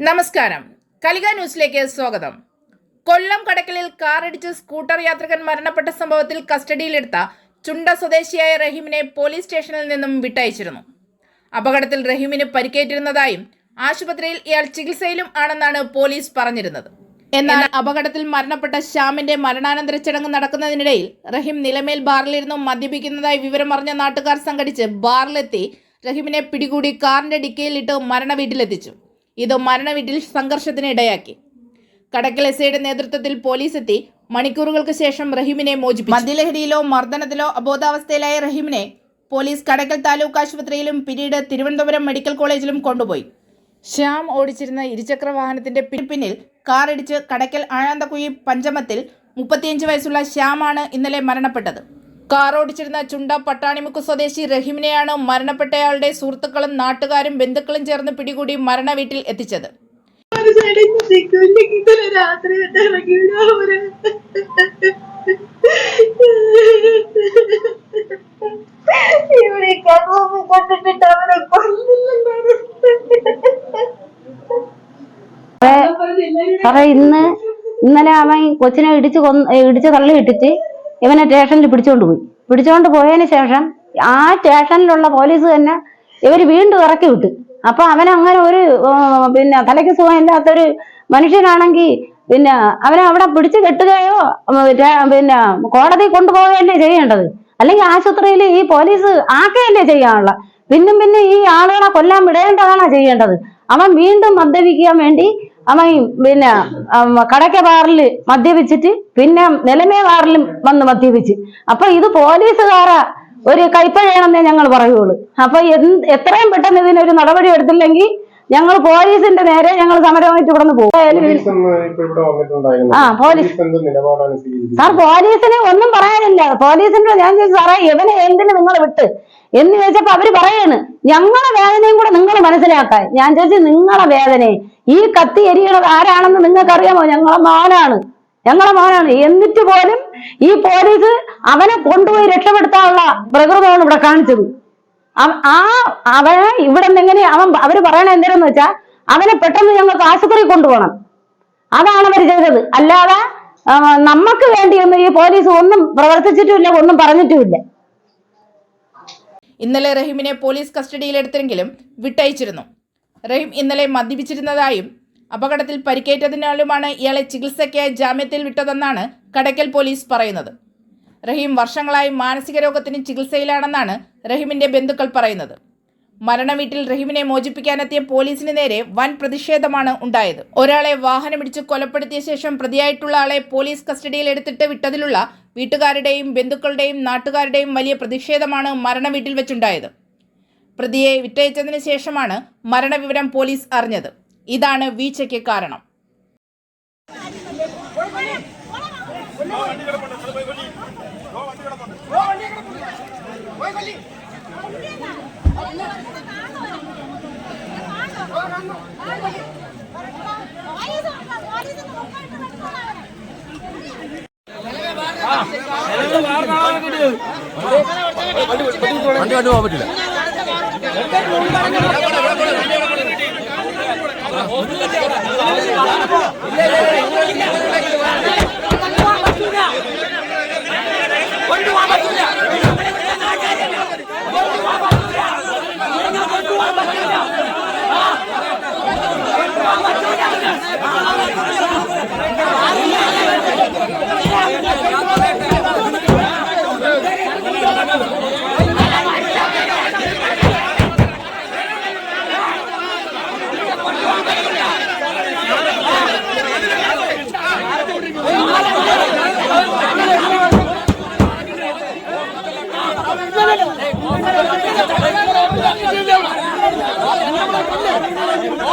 നമസ്കാരം. കലിക ന്യൂസിലേക്ക് സ്വാഗതം. കൊല്ലം കടക്കലിൽ കാറിടിച്ച് സ്കൂട്ടർ യാത്രികൻ മരണപ്പെട്ട സംഭവത്തിൽ കസ്റ്റഡിയിലെടുത്ത ചുണ്ട സ്വദേശിയായ റഹീമിനെ പോലീസ് സ്റ്റേഷനിൽ നിന്നും വിട്ടയച്ചിരുന്നു. അപകടത്തിൽ റഹീമിന് പരിക്കേറ്റിരുന്നതായും ആശുപത്രിയിൽ ഇയാൾ ചികിത്സയിലും ആണെന്നാണ് പോലീസ് പറഞ്ഞിരുന്നത്. എന്നാൽ അപകടത്തിൽ മരണപ്പെട്ട ശ്യാമിന്റെ മരണാനന്തര ചടങ്ങ് നടക്കുന്നതിനിടയിൽ റഹീം നിലമേൽ ബാറിലിരുന്ന് മദ്യപിക്കുന്നതായി വിവരം അറിഞ്ഞ നാട്ടുകാർ സംഘടിച്ച് ബാറിലെത്തി റഹീമിനെ പിടികൂടി കാറിന്റെ ഡിക്കയിലിട്ട് മരണ വീട്ടിലെത്തിച്ചു ഇത് മരണവീട്ടിൽ സംഘർഷത്തിന് ഇടയാക്കി. കടക്കൽ എസ് ഐയുടെ നേതൃത്വത്തിൽ പോലീസ് എത്തി മണിക്കൂറുകൾക്ക് ശേഷം റഹീമിനെ മോചിപ്പിച്ചു. മദ്യലഹരിയിലോ മർദ്ദനത്തിലോ അബോധാവസ്ഥയിലായ റഹീമിനെ പോലീസ് കടക്കൽ താലൂക്ക് ആശുപത്രിയിലും പിന്നീട് തിരുവനന്തപുരം മെഡിക്കൽ കോളേജിലും കൊണ്ടുപോയി. ശ്യാം ഓടിച്ചിരുന്ന ഇരുചക്ര വാഹനത്തിന്റെ പിന്നിൽ കാറിടിച്ച് കടക്കൽ ആഴാന്തക്കുഴി പഞ്ചമത്തിൽ മുപ്പത്തിയഞ്ച് വയസ്സുള്ള ശ്യാമാണ് ഇന്നലെ മരണപ്പെട്ടത്. കാർ ഓടിച്ചിരുന്ന ചുണ്ട പട്ടാണിമുക്ക് സ്വദേശി റഹീമിനെയാണ് മരണപ്പെട്ടയാളുടെ സുഹൃത്തുക്കളും നാട്ടുകാരും ബന്ധുക്കളും ചേർന്ന് പിടികൂടി മരണ വീട്ടിൽ എത്തിച്ചത് ഇന്ന് ഇന്നലെ അവൻ കൊച്ചിനെ ഇടിച്ച് കൊന്ന് ഇടിച്ച് തള്ളി ഇട്ടിട്ട് ഇവനെ സ്റ്റേഷനിൽ പിടിച്ചോണ്ട് പോയി. പിടിച്ചോണ്ട് പോയതിന് ശേഷം ആ സ്റ്റേഷനിലുള്ള പോലീസ് തന്നെ ഇവർ വീണ്ടും ഇറക്കി വിട്ടു. അപ്പൊ അവൻ അങ്ങനെ ഒരു പിന്നെ തലയ്ക്ക് സുഖമില്ലാത്തൊരു മനുഷ്യനാണെങ്കിൽ പിന്നെ അവനെ അവിടെ പിടിച്ചു കെട്ടുകയോ പിന്നെ കോടതി കൊണ്ടുപോവുകയല്ലേ ചെയ്യേണ്ടത്? അല്ലെങ്കിൽ ആശുപത്രിയിൽ ഈ പോലീസ് ആക്കുകയല്ലേ ചെയ്യാനുള്ള? പിന്നും പിന്നെ ഈ ആളുകളെ കൊല്ലാൻ വിടേണ്ടതാണോ ചെയ്യേണ്ടത്? അവൻ വീണ്ടും മദ്യപിക്കാൻ വേണ്ടി അവൻ പിന്നെ കടക്ക ബാറിൽ മദ്യപിച്ചിട്ട് പിന്നെ നിലമേ ബാറിലും വന്ന് മദ്യപിച്ച്. അപ്പൊ ഇത് പോലീസുകാരാ ഒരു കൈപ്പഴയണമെന്നേ ഞങ്ങൾ പറയുള്ളൂ. അപ്പൊ എത്രയും പെട്ടെന്ന് ഇതിനൊരു നടപടി എടുത്തില്ലെങ്കിൽ ഞങ്ങൾ പോലീസിന്റെ നേരെ ഞങ്ങൾ സമരമായിട്ട് ഇവിടെ നിന്ന് പോകും ആ, പോലീസ്. സാർ പോലീസിന് ഒന്നും പറയാനില്ല. പോലീസിന്റെ ഞാൻ ചോദിച്ചു സാറേ ഇവനെ എന്തിനു നിങ്ങൾ വിട്ട്? എന്ന് ചോദിച്ചപ്പോ അവർ പറയാണ് ഞങ്ങളെ വേദനയും കൂടെ നിങ്ങൾ മനസ്സിലാക്കാൻ. ഞാൻ ചോദിച്ചു നിങ്ങളെ വേദനയെ? ഈ കത്തി എരിയണത് ആരാണെന്ന് നിങ്ങൾക്ക് അറിയാമോ ഞങ്ങളെ മോനാണ്. ഞങ്ങളെ മോനാണ്. എന്നിട്ട് പോലും ഈ പോലീസ് അവനെ കൊണ്ടുപോയി രക്ഷപ്പെടുത്താനുള്ള പ്രകൃതമാണ് ഇവിടെ കാണിച്ചത്. ആ അവനെ ഇവിടെ നിന്ന് എങ്ങനെ അവൻ അവർ പറയണ എന്തിനെന്ന് വെച്ചാ അവനെ പെട്ടെന്ന് ഞങ്ങൾക്ക് ആശുപത്രി കൊണ്ടുപോകണം. അതാണ് അവർ ചെയ്തത്. അല്ലാതെ നമുക്ക് വേണ്ടിയൊന്നും ഈ പോലീസ് ഒന്നും പ്രവർത്തിച്ചിട്ടുമില്ല ഒന്നും പറഞ്ഞിട്ടുമില്ല. ഇന്നലെ റഹീമിനെ പോലീസ് കസ്റ്റഡിയിലെടുത്തെങ്കിലും വിട്ടയച്ചിരുന്നു. റഹീം ഇന്നലെ മദ്യപിച്ചിരുന്നതായും അപകടത്തിൽ പരിക്കേറ്റതിനാലുമാണ് ഇയാളെ ചികിത്സയ്ക്കായി ജാമ്യത്തിൽ വിട്ടതെന്നാണ് കടയ്ക്കൽ പോലീസ് പറയുന്നത്. റഹീം വർഷങ്ങളായി മാനസിക രോഗത്തിന് ചികിത്സയിലാണെന്നാണ് റഹീമിന്റെ ബന്ധുക്കൾ പറയുന്നത് മരണവീട്ടിൽ റഹീമിനെ മോചിപ്പിക്കാനെത്തിയ പോലീസിന് നേരെ വൻ പ്രതിഷേധമാണ് ഉണ്ടായത് ഒരാളെ വാഹനമിടിച്ച് കൊലപ്പെടുത്തിയ ശേഷം പ്രതിയായിട്ടുള്ള ആളെ പോലീസ് കസ്റ്റഡിയിൽ എടുത്തിട്ട് വിട്ടതിലുള്ള വീട്ടുകാരുടെയും ബന്ധുക്കളുടെയും നാട്ടുകാരുടെയും വലിയ പ്രതിഷേധമാണ് മരണവീട്ടിൽ വെച്ചുണ്ടായത് പ്രതിയെ വിട്ടയച്ചതിന് ശേഷമാണ് മരണവിവരം പോലീസ് അറിഞ്ഞത് ഇതാണ് വീഴ്ചയ്ക്ക് കാരണം വണ്ടി വണ്ടി പോകാൻ പറ്റില്ല.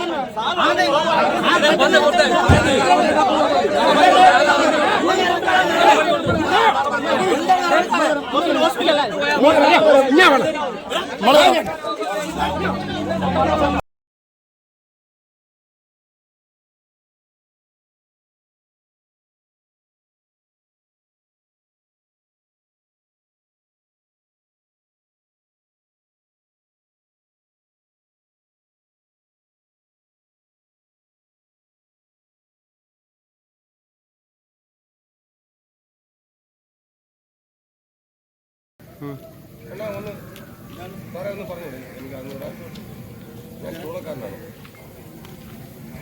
ആ സാറേ ഒന്ന് പറഞ്ഞു എനിക്ക് അങ്ങോട്ട് ഞാൻ ചൂളക്കാരനാണ്.